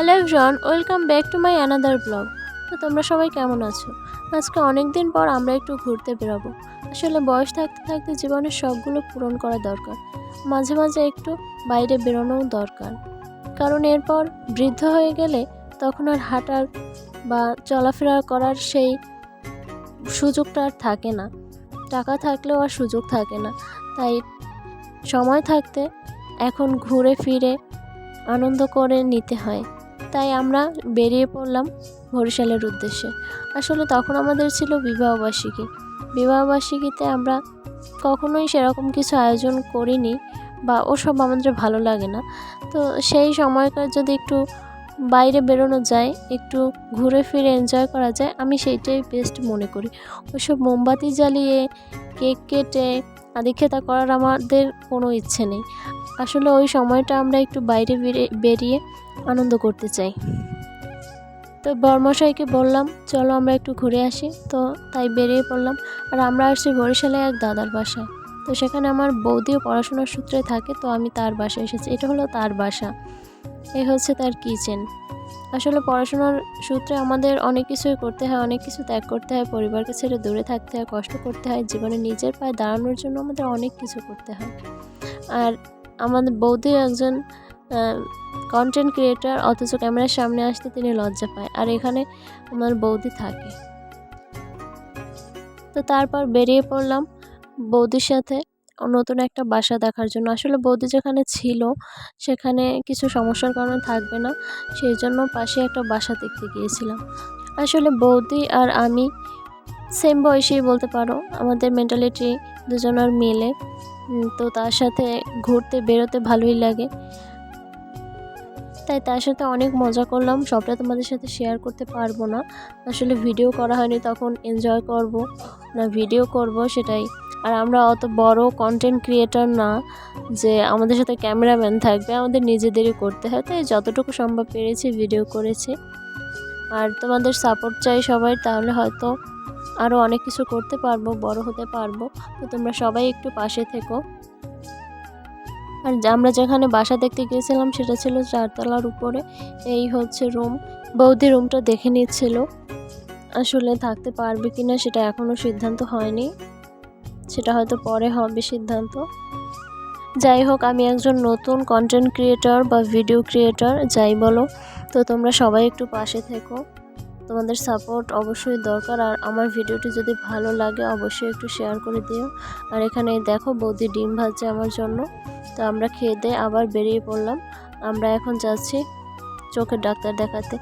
Hello everyone, welcome back to my another blog. তো তোমরা সবাই কেমন আছো? আজকে অনেক দিন পর আমরা একটু ঘুরতে বেরোবো। আসলে বয়স থাকতে থাকতে জীবনের শখগুলো পূরণ করা দরকার। মাঝে মাঝে একটু বাইরে বেরোনোও দরকার। কারণ এরপর বৃদ্ধ হয়ে গেলে তখন আর হাঁটার বা চলাফেরা করার সেই সুযোগটা আর থাকে না। টাকা থাকলেও আর সুযোগ থাকে না। তাই সময় থাকতে এখন ঘুরে ফিরে আনন্দ করে নিতে হয়। তাই আমরা বেরিয়ে পড়লাম বরিশালের উদ্দেশ্যে। আসলে তখন আমাদের ছিল বিবাহবার্ষিকী। বিবাহবার্ষিকীতে আমরা কখনোই সেরকম কিছু আয়োজন করিনি বা ওসব আমাদের ভালো লাগে না। তো সেই সময়কার যদি একটু বাইরে বেরোনো যায়, একটু ঘুরে ফিরে এনজয় করা যায়, আমি সেইটাই বেস্ট মনে করি। ওসব মোমবাতি জ্বালিয়ে কেক কেটে আদিক্ষেতা করার আমাদের কোনো ইচ্ছে নেই। আসলে ওই সময়টা আমরা একটু বাইরে বেরিয়ে আনন্দ করতে চাই। তো বর্মশাইকে বললাম, চলো আমরা একটু ঘুরে আসি। তো তাই বেরিয়ে পড়লাম। আর আমরা আসছি বরিশালে এক দাদার বাসায়। তো সেখানে আমার বৌদিও পড়াশোনার সূত্রে থাকে, তো আমি তার বাসায় এসেছি। এটা হলো তার বাসা। এ হচ্ছে তার কিচেন আসলে পড়াশোনার সূত্রে আমাদের অনেক কিছুই করতে হয়, অনেক কিছু ত্যাগ করতে হয়, পরিবারকে ছেড়ে দূরে থাকতে হয়, কষ্ট করতে হয়, জীবনে নিজের পায়ে দাঁড়ানোর জন্য আমাদের অনেক কিছু করতে হয়। আর আমাদের বৌদি একজন কন্টেন্ট ক্রিয়েটার অথচ ক্যামেরার সামনে আসতে তিনি লজ্জা পায়, আর এখানে আমার বৌদি থাকে। তো তারপর বেরিয়ে পড়লাম বৌদির সাথে। নতুন একটা বাসা দেখার জন্য। আসলে বৌদি যেখানে ছিল, সেখানে কিছু সমস্যার কারণে থাকবে না। সেই জন্য পাশে একটা বাসা দেখতে গিয়েছিলাম। আসলে বৌদি আর আমি সেম বয়সেই বলতে পারো, আমাদের মেন্টালিটি দুজনের মিলে। তো তার সাথে ঘুরতে, বেরোতে ভালোই লাগে। তাই তার সাথে অনেক মজা করলাম, সবটা তোমাদের সাথে শেয়ার করতে পারব না। আসলে ভিডিও করা হয়নি, তখন এনজয় করব। না ভিডিও করব, সেটাই আর আমরা অত বড় কন্টেন্ট ক্রিয়েটর না যে আমাদের সাথে ক্যামেরাম্যান থাকবে, আমাদের নিজেদেরই করতে হয়। তাই যতটুকু সম্ভব পেরেছি ভিডিও করেছি। আর তোমাদের সাপোর্ট চাই সবাই, তাহলে হয়তো আরও অনেক কিছু করতে পারব, বড় হতে পারব। তো তোমরা সবাই একটু পাশে থেকো। আর আমরা যেখানে বাসা দেখতে গিয়েছিলাম, সেটা ছিল চারতলার উপরে। এই হচ্ছে রুম বৌদি রুমটা দেখে নিচ্ছিল। আসলে থাকতে পারবে কি না সেটা এখনও সিদ্ধান্ত হয়নি। সেটা হয়তো পরে হবে সিদ্ধান্ত। যাই হোক, আমি একজন নতুন কন্টেন্ট ক্রিয়েটর বা ভিডিও ক্রিয়েটর যাই বলো। তো তোমরা সবাই একটু পাশে থেকো। তোমাদের সাপোর্ট অবশ্যই দরকার। আর আমার ভিডিওটি যদি ভালো লাগে, অবশ্যই একটু শেয়ার করে দিও। আর এখানে দেখো, বৌদি ডিম ভাজছে আমার জন্য। তো আমরা খেয়ে দিয়ে আবার বেরিয়ে পড়লাম। আমরা এখন যাচ্ছি চোখের ডাক্তার দেখাতে।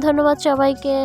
ধন্যবাদ সবাইকে।